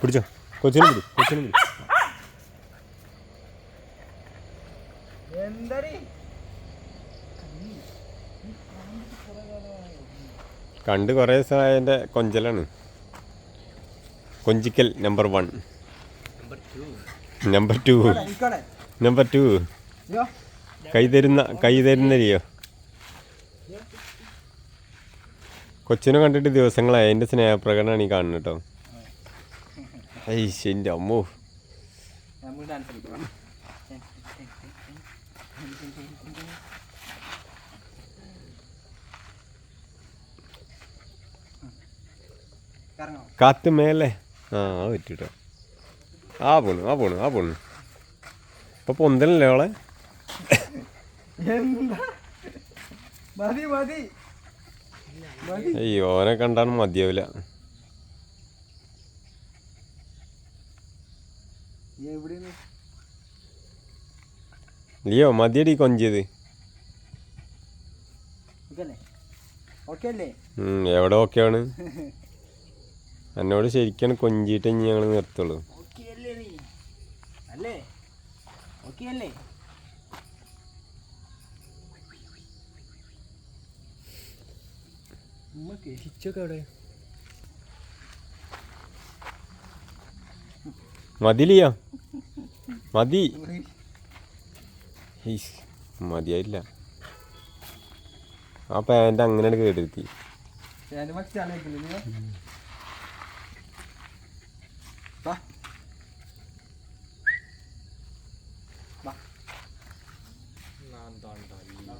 പിടിച്ചോ. കൊച്ചിനെ പിടി കൊച്ചിനെ പിടി. കണ്ട് കുറേ ദിവസമായതിന്റെ കൊഞ്ചലാണ്. കൊഞ്ചിക്കൽ number one. Number two number two കൈ തരുന്ന കൈ തരുന്ന ചെയ്യോ കൊച്ചിനെ കണ്ടിട്ട് ദിവസങ്ങളായി. എന്റെ സ്നേഹപ്രകടനമാണ് ഈ കാണുന്നത് കേട്ടോ. എന്റെ അമ്മോ കാത്ത് മേലെ ആ അത് പറ്റിട്ടോ ആ പോണു ആ പോണു ആ പോണു ഇപ്പൊ പൊന്തലല്ലേ അവളെ അയ്യോ ഓനെ കണ്ടാണ് മതിയാവില്ല ലിയോ മതിയടി കൊഞ്ചിയത്. എവിടെ ഓക്കെ ഓക്കെയാണ് എന്നോട് ശരിക്കാണ് കൊഞ്ചിട്ട് ഇനി ഞങ്ങൾ നിർത്തുള്ളൂ. ഓക്കെ മതി. മതിയായില്ല. ആ പാന്റ് അങ്ങനെയാണ് കേട്ടിരുത്തി പാന്റ് പക്ഷേ